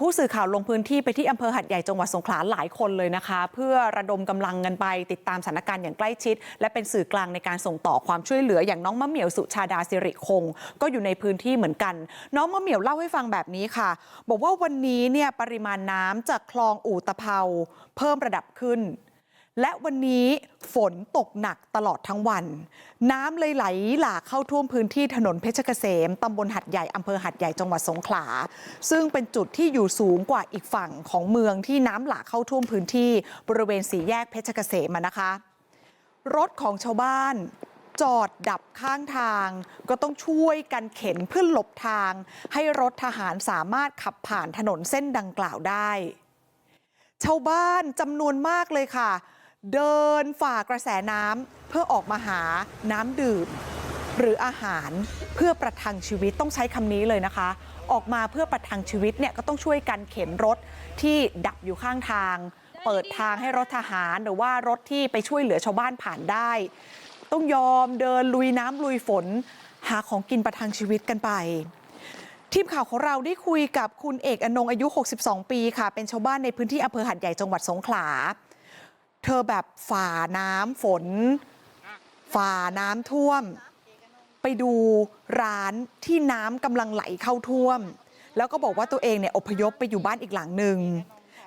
ผู้สื่อข่าวลงพื้นที่ไปที่อำเภอหัดใหญ่จังหวัดสงขลาหลายคนเลยนะคะเพื่อระดมกำลังกันไปติดตามสถานการณ์อย่างใกล้ชิด และเป็นสื่อกลางในการส่งต่อความช่วยเหลืออย่างน้องมะเหมี่ยวสุชาดาสิริคง ก็อยู่ในพื้นที่เหมือนกัน น้องมะเหมี่ยวเล่าให้ฟังแบบนี้ค่ะ บอกว่าวันนี้เนี่ยปริมาณน้ำจากคลองอู่ตะเภาเพิ่มระดับขึ้น และวันนี้ฝนตกหนักตลอดทั้งวันน้ำเลยไหลหลากเข้าท่วมพื้นที่ถนนเพชรเกษมตำบลหัดใหญ่อำเภอหัดใหญ่จังหวัดสงขลาซึ่งเป็นจุดที่อยู่สูงกว่าอีกฝั่งของเมืองที่น้ำหลากเข้าท่วมพื้นที่บริเวณสี่แยกเพชรเกษมอะนะคะรถของชาวบ้านจอดดับข้างทางก็ต้องช่วยกันเข็นเพื่อหลบทางให้รถทหารสามารถขับผ่านถนนเส้นดังกล่าวได้ชาวบ้านจำนวนมากเลยค่ะ เดินฝ่ากระแสน้ำเพื่อออกมาหาน้ำดื่มหรืออาหารเพื่อประทังชีวิตต้องใช้คำนี้เลยนะคะ ออกมาเพื่อประทังชีวิตเนี่ยก็ต้องช่วยกันเข็นรถที่ดับอยู่ข้างทาง เปิดทางให้รถทหารหรือว่ารถที่ไปช่วยเหลือชาวบ้านผ่านได้ ต้องยอมเดินลุยน้ำลุยฝน หาของกินประทังชีวิตกันไปทีมข่าวของเราได้คุยกับคุณเอกอนงอายุ 62 ปีค่ะ เป็นชาวบ้านในพื้นที่อำเภอหัดใหญ่จังหวัดสงขลา เธอแบบฝ่าน้ำฝนฝ่าน้ำท่วมไปดูร้านที่น้ำกำลังไหลเข้าท่วมแล้วก็บอกว่าตัวเองเนี่ยอพยพไปอยู่บ้านอีกหลังหนึ่ง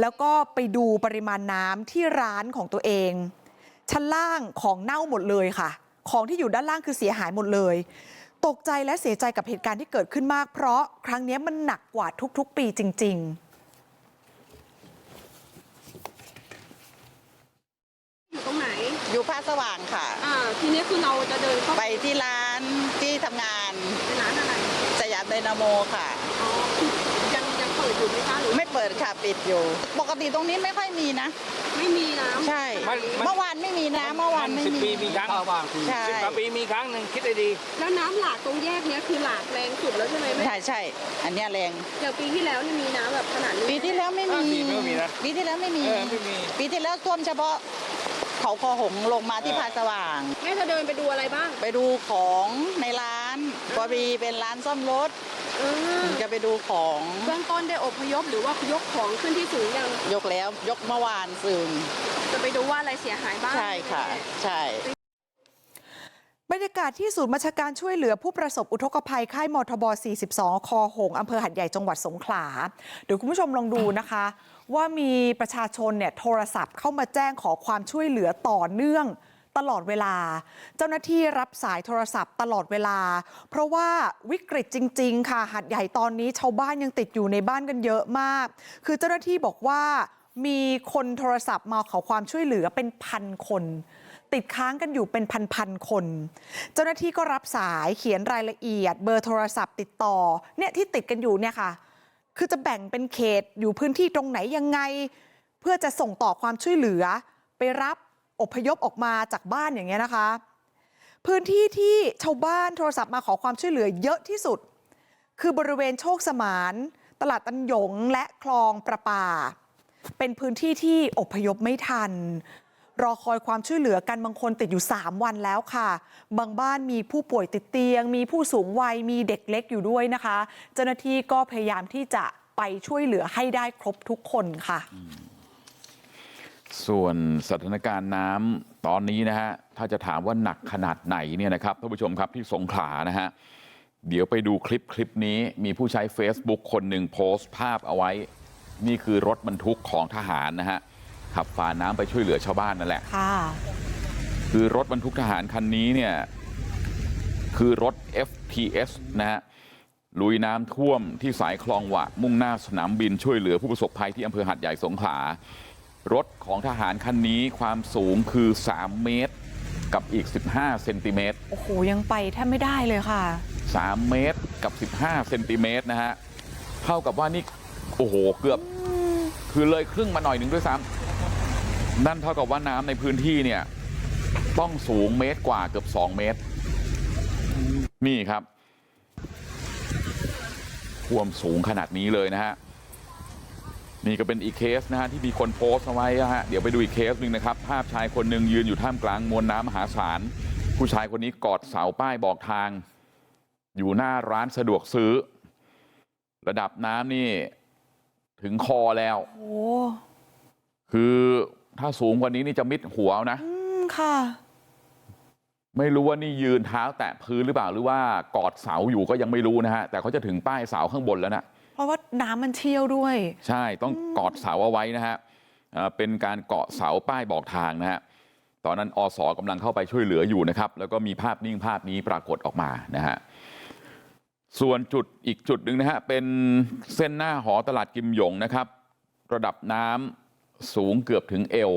แล้วก็ไปดูปริมาณน้ำที่ร้านของตัวเองชั้นล่างของเน่าหมดเลยค่ะ ของที่อยู่ด้านล่างคือเสียหายหมดเลย ตกใจและเสียใจกับเหตุการณ์ที่เกิดขึ้นมากเพราะครั้งนี้มันหนักกว่าทุกๆ ปีจริง ๆ อยู่ตรง ไหนอยู่ภาคสว่างค่ะ อ่าทีนี้คือเราจะเดินเข้าไปที่ร้านที่ทำงานในร้านอะไรสยามไดนาโมค่ะ อ๋อคือยังยังเปิดอยู่ไหมคะหรือไม่เปิดค่ะปิดอยู่ ปกติตรงนี้ไม่ค่อยมีนะ ไม่มีน้ำ ใช่มันมัน เมื่อวานไม่มีนะเมื่อวานไม่สิบมี ปีมีครั้งใช่ สิบกว่าปีมีครั้งหนึ่งคิดได้ดี แล้วน้ำหลากตรงแยกเนี้ยคือหลากแรงสุดแล้วใช่ไหมแม่ใช่ใช่ อันเนี้ยแรง อย่างปีที่แล้วนี่มีน้ำแบบขนาดนี้ปีที่แล้วไม่อ่ามีปีไม่มีนะปีที่แล้วไม่มี เออไม่มี ปีที่แล้วท่วมเฉพาะ เขาคอหงลงมาที่เออภาคสว่าง แม่จะเดินไปดูอะไรบ้าง ไปดูของในร้านพอดีเป็นร้านซ่อมรถเออจะไปดูของเบื้องต้นได้อพยพหรือว่ายกของขึ้นที่สูงยังยกแล้วยกเมื่อวานซึมจะไปดูว่าอะไรเสียหายบ้าง ใช่ค่ะ ใช่ บรรยากาศที่ศูนย์บัญชาการช่วยเหลือผู้ประสบอุทกภัยค่ายมทบ 42 คอหงอำเภอหัดใหญ่จังหวัดสงขลาเดี๋ยวคุณผู้ชมลองดูนะคะ ว่ามีประชาชนเนี่ยโทรศัพท์เข้ามาแจ้งขอความช่วยเหลือต่อเนื่องตลอดเวลา เจ้าหน้าที่รับสายโทรศัพท์ตลอดเวลา เพราะว่าวิกฤตจริง ๆ ค่ะหัดใหญ่ตอนนี้ชาวบ้านยังติดอยู่ในบ้านกันเยอะมาก คือเจ้าหน้าที่บอกว่ามีคนโทรศัพท์มาขอความช่วยเหลือเป็นพันคน ติดค้างกันอยู่เป็นพันๆคน เจ้าหน้าที่ก็รับสายเขียนรายละเอียด เบอร์โทรศัพท์ติดต่อเนี่ยที่ติดกันอยู่เนี่ยค่ะ คือจะแบ่งเป็นเขตอยู่พื้นที่ตรงไหนยังไงเพื่อจะส่งต่อความช่วยเหลือไปรับอพยพออกมาจากบ้านอย่างเงี้ยนะคะพื้นที่ที่ชาวบ้านโทรศัพท์มาขอความช่วยเหลือเยอะที่สุด คือบริเวณโชคสมานตลาดตันหยงและคลองประปา เป็นพื้นที่ที่อพยพไม่ทัน รอคอยความช่วยเหลือกันบางคนติดอยู่3วันแล้วค่ะ บางบ้านมีผู้ป่วยติดเตียง มีผู้สูงวัยมีเด็กเล็กอยู่ด้วยนะคะ เจ้าหน้าที่ก็พยายามที่จะไปช่วยเหลือให้ได้ครบทุกคนค่ะ ส่วนสถานการณ์น้ำตอนนี้นะฮะถ้าจะถามว่าหนักขนาดไหนเนี่ยนะครับท่านผู้ชมครับที่สงขลานะฮะเดี๋ยวไปดูคลิปคลิปนี้มีผู้ใช้ Facebook คนหนึ่งโพสต์ภาพเอาไว้ นี่คือรถบรรทุกของทหารนะฮะ ขับฝ่าน้ำไปช่วยเหลือชาวบ้านนั่นแหละค่ะคือรถบรรทุกทหารคันนี้เนี่ยคือรถ FTS นะฮะลุยน้ำท่วมที่สายคลองหวะมุ่งหน้าสนามบินช่วยเหลือผู้ประสบภัยที่อำเภอหัดใหญ่สงขลารถของทหารคันนี้ความสูงคือ 3 เมตร กับอีก 15เซนติเมตรโอ้โห ยังไปแทบไม่ได้เลยค่ะ 3 เมตรกับ 15เซนติเมตรนะฮะ เท่ากับว่านี่ โอ้โห เกือบ คือเลยครึ่งมาหน่อยหนึ่งด้วยซ้ำ นั่นเท่ากับว่าน้ำในพื้นที่เนี่ยต้องสูงเมตรกว่าเกือบ2เมตรนี่ครับท่วมสูงขนาดนี้เลยนะฮะนี่ก็เป็นอีกเคสนะฮะที่มีคนโพสต์เอาไว้นะฮะเดี๋ยวไปดูอีกเคสหนึ่งนะครับ ภาพชายคนหนึ่งยืนอยู่ท่ามกลางมวลน้ำมหาศาลผู้ชายคนนี้กอดเสาป้ายบอกทาง อยู่หน้าร้านสะดวกซื้อ ระดับน้ำนี่ถึงคอแล้วโอ้คือ ถ้าสูงกว่านี้นี่จะมิดหัวเอานะอืมค่ะไม่รู้ว่านี่ยืนเท้าแตะพื้นหรือเปล่าหรือว่ากอดเสาอยู่ก็ยังไม่รู้นะฮะแต่เขาจะถึงป้ายเสาข้างบนแล้วนะเพราะว่าน้ำมันเชี่ยวด้วยใช่ต้องกอดเสาเอาไว้นะฮะอ่าเป็นการเกาะเสาป้ายบอกทางนะฮะตอนนั้นอสกำลังเข้าไปช่วยเหลืออยู่นะครับแล้วก็มีภาพนิ่งภาพนี้ปรากฏออกมานะฮะส่วนจุดอีกจุดหนึ่งนะฮะเป็นเส้นหน้าหอตลาดกิมหยงนะครับระดับน้ำ สูงเกือบถึงเอว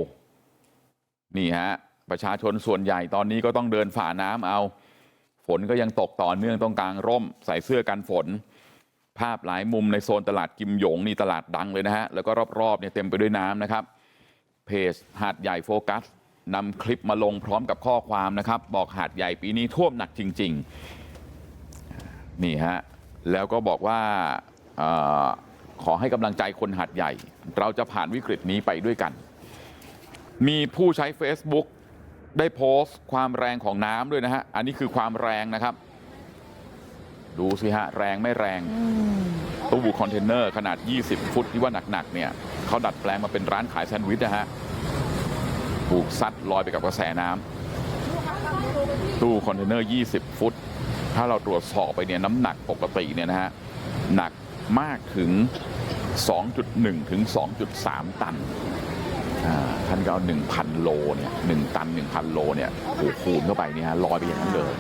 นี่ฮะประชาชนส่วนใหญ่ตอนนี้ก็ต้องเดินฝ่าน้ำเอาฝนก็ยังตกต่อเนื่องต้องกางร่มใส่เสื้อกันฝนภาพหลายมุมในโซนตลาดกิมหยงนี่ตลาดดังเลยนะฮะแล้วก็รอบๆเนี่ยเต็มไปด้วยน้ำนะครับเพจหาดใหญ่โฟกัสนำคลิปมาลงพร้อมกับข้อความนะครับบอกหาดใหญ่ปีนี้ท่วมหนักจริงๆนี่ฮะแล้วก็บอกว่าเออ ขอให้กำลังใจคนหาดใหญ่เราจะผ่านวิกฤตนี้ไปด้วยกันมีผู้ใช้ Facebook ได้โพสต์ความแรงของน้ำด้วยนะฮะอันนี้คือความแรงนะครับ ดูสิฮะแรงไม่แรงตู้คอนเทนเนอร์ขนาด 20 ฟุตที่ว่าหนักๆเนี่ยเขาดัดแปลงมาเป็นร้านขายแซนด์วิชนะฮะถูกซัดลอยไปกับกระแสน้ำตู้คอนเทนเนอร์ 20 ฟุต ถ้าเราตรวจสอบไปเนี่ยน้ำหนักปกติเนี่ยนะฮะหนัก มากถึง 2.1 ถึง 2.3 ตันท่านก็เอา1,000 โลเนี่ย1ตัน 1,000 โลเนี่ยโอ้คูณเข้าไปเนี่ยฮะลอยไปอย่างนั้นเลย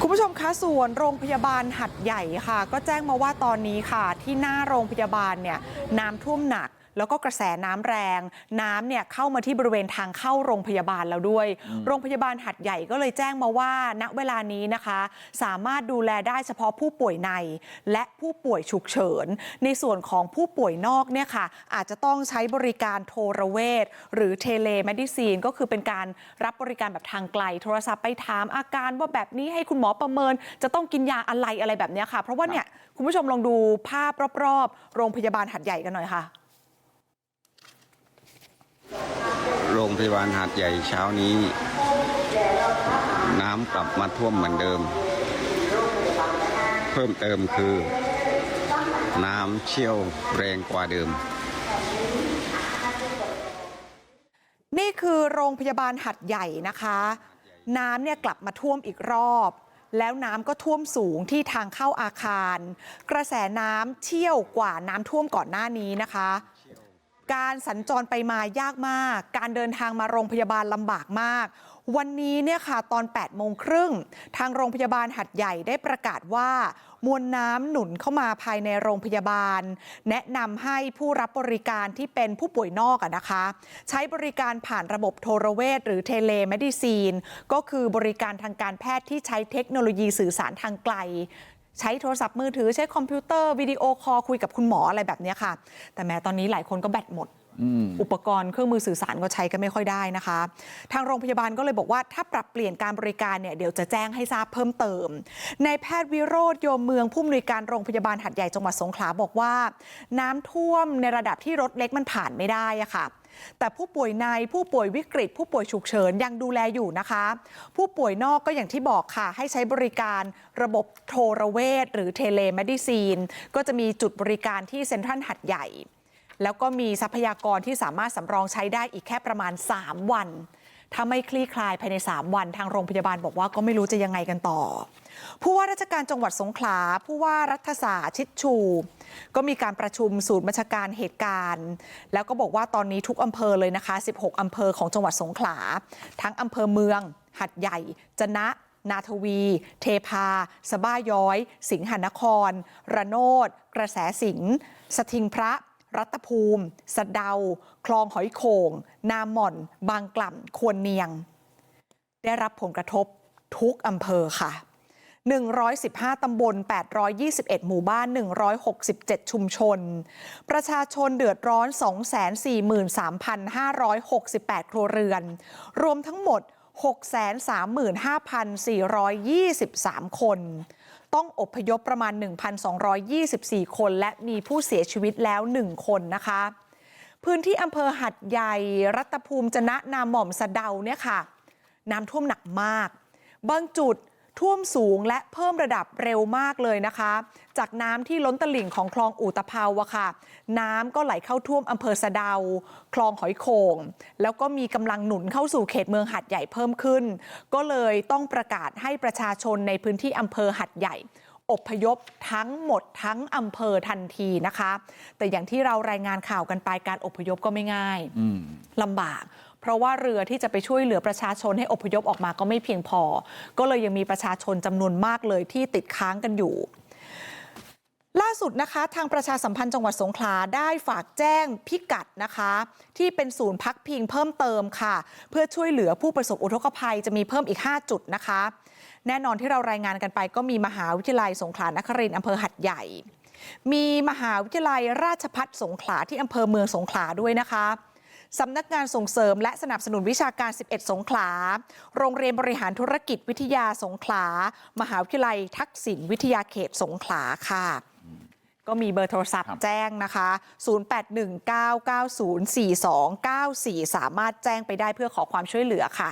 คุณผู้ชมคะส่วนโรงพยาบาลหัดใหญ่ค่ะ ก็แจ้งมาว่าตอนนี้ค่ะ ที่หน้าโรงพยาบาลเนี่ยน้ำท่วมหนัก แล้วก็กระแสน้ำแรงน้ำเนี่ยเข้ามาที่บริเวณทางเข้าโรงพยาบาลแล้วด้วย โรงพยาบาลหัดใหญ่ก็เลยแจ้งมาว่า ณเวลานี้นะคะ สามารถดูแลได้เฉพาะผู้ป่วยใน และผู้ป่วยฉุกเฉิน ในส่วนของผู้ป่วยนอกเนี่ยค่ะอาจจะต้องใช้บริการโทรเวชหรือเทเลเมดิซีนก็คือเป็นการรับบริการแบบทางไกล โทรศัพท์ไปถามอาการว่าแบบนี้ให้คุณหมอประเมิน จะต้องกินยาอะไรอะไรแบบเนี้ยค่ะ เพราะว่าเนี่ยคุณผู้ชมลองดูภาพรอบๆ โรงพยาบาลหัดใหญ่กันหน่อยค่ะ โรงพยาบาลหาดใหญ่เช้านี้ น้ำกลับมาท่วมเหมือนเดิม เพิ่มเติมคือ น้ำเชี่ยวแรงกว่าเดิม นี่คือโรงพยาบาลหัดใหญ่นะคะ น้ำเนี่ยกลับมาท่วมอีกรอบ แล้วน้ำก็ท่วมสูงที่ทางเข้าอาคาร กระแสน้ำเชี่ยวกว่าน้ำท่วมก่อนหน้านี้นะคะ การสัญจรไปมายากมาก การเดินทางมาโรงพยาบาลลำบากมาก วันนี้เนี่ยค่ะตอน 8 โมงครึ่ง ทางโรงพยาบาลหัดใหญ่ได้ประกาศว่า มวลน้ำหนุนเข้ามาภายในโรงพยาบาล แนะนำให้ผู้รับบริการที่เป็นผู้ป่วยนอกอะนะคะ ใช้บริการผ่านระบบโทรเวชหรือเทเลเมดิซีน ก็คือบริการทางการแพทย์ที่ใช้เทคโนโลยีสื่อสารทางไกล ใช้โทรศัพท์มือถือใช้คอมพิวเตอร์วิดีโอคอลคุยกับคุณหมออะไรแบบเนี้ยค่ะ แต่แม้ตอนนี้หลายคนก็แบตหมด อุปกรณ์เครื่องมือสื่อสารก็ใช้กันไม่ค่อยได้นะคะ ทางโรงพยาบาลก็เลยบอกว่าถ้าปรับเปลี่ยนการบริการเนี่ยเดี๋ยวจะแจ้งให้ทราบเพิ่มเติมนายแพทย์วิโรธโยมเมืองผู้อำนวยการโรงพยาบาลหัดใหญ่จังหวัดสงขลาบอกว่า น้ำท่วมในระดับที่รถเล็กมันผ่านไม่ได้อะค่ะ แต่ผู้ป่วยในผู้ป่วยวิกฤตผู้ป่วยฉุกเฉินยังดูแลอยู่นะคะผู้ป่วยนอกก็อย่างที่บอกค่ะให้ใช้บริการระบบโทรเวชหรือเทเลเมดิซีน ก็จะมีจุดบริการที่เซ็นทรัลหัดใหญ่ แล้วก็มีทรัพยากรที่สามารถสำรองใช้ได้อีกแค่ประมาณ 3 วัน ถ้าไม่คลี่คลายภายใน 3 วันทางโรงพยาบาลบอกว่าก็ไม่รู้จะยังไงกันต่อ ผู้ว่าราชการจังหวัดสงขลา ผู้ว่ารัฐศาสตร์ชิดชู ก็มีการประชุมศูนย์บัญชาการเหตุการณ์ แล้วก็บอกว่าตอนนี้ทุกอำเภอเลยนะคะ 16 อำเภอของจังหวัดสงขลา ทั้งอำเภอเมือง หัดใหญ่ จนะ นาทวี เทพา สบ้าย้อย สิงหนคร ระโนด กระแสสิงห์สทิงพระ รัตภูมิ สะเดา คลองหอยโขงนาม่อน บางกล่ำ ควรเนียง ได้รับผลกระทบทุกอำเภอค่ะ 115 ตำบล 821 หมู่บ้าน 167 ชุมชน ประชาชนเดือดร้อน 243,568 ครัวเรือน รวมทั้งหมด 635,423 คน ต้องอบพยพประมาณ 1,224 คนและมีผู้เสียชีวิตแล้ว 1 คนนะคะ พื้นที่อำเภอหัดใหญ่ รัตภูมิจนะนาหม่อมสะเดาเนี่ยค่ะ น้ำท่วมหนักมาก บางจุด ท่วมสูงและเพิ่มระดับเร็วมากเลยนะคะ จากน้ำที่ล้นตลิ่งของคลองอู่ตะเภาวอะค่ะ น้ำก็ไหลเข้าท่วมอำเภอสะเดาคลองหอยโขงแล้วก็มีกำลังหนุนเข้าสู่เขตเมืองหัดใหญ่เพิ่มขึ้น ก็เลยต้องประกาศให้ประชาชนในพื้นที่อำเภอหัดใหญ่อพยพทั้งหมดทั้งอำเภอทันทีนะคะ แต่อย่างที่เรารายงานข่าวกันไปการอพยพก็ไม่ง่ายอืมลำบาก เพราะว่าเรือที่จะไปช่วยเหลือประชาชนให้อพยพออกมาก็ไม่เพียงพอ ก็เลยยังมีประชาชนจำนวนมากเลยที่ติดค้างกันอยู่ ล่าสุดนะคะ ทางประชาสัมพันธ์จังหวัดสงขลาได้ฝากแจ้งพิกัดนะคะ ที่เป็นศูนย์พักพิงเพิ่มเติมค่ะ เพื่อช่วยเหลือผู้ประสบอุทกภัยจะมีเพิ่มอีก 5 จุดนะคะ แน่นอนที่เรารายงานกันไป ก็มีมหาวิทยาลัยสงขลานครินทร์อำเภอหัดใหญ่มีมหาวิทยาลัยราชพัฒสงขลาที่อำเภอเมืองสงขลาด้วยนะคะ สำนักงานส่งเสริมและสนับสนุนวิชาการ11สงขลาโรงเรียนบริหารธุรกิจวิทยาสงขลามหาวิทยาลัยทักษิณวิทยาเขตสงขลาค่ะ ก็มีเบอร์โทรศัพท์ครับแจ้งนะคะ 0819904294 สามารถแจ้งไปได้เพื่อขอความช่วยเหลือค่ะ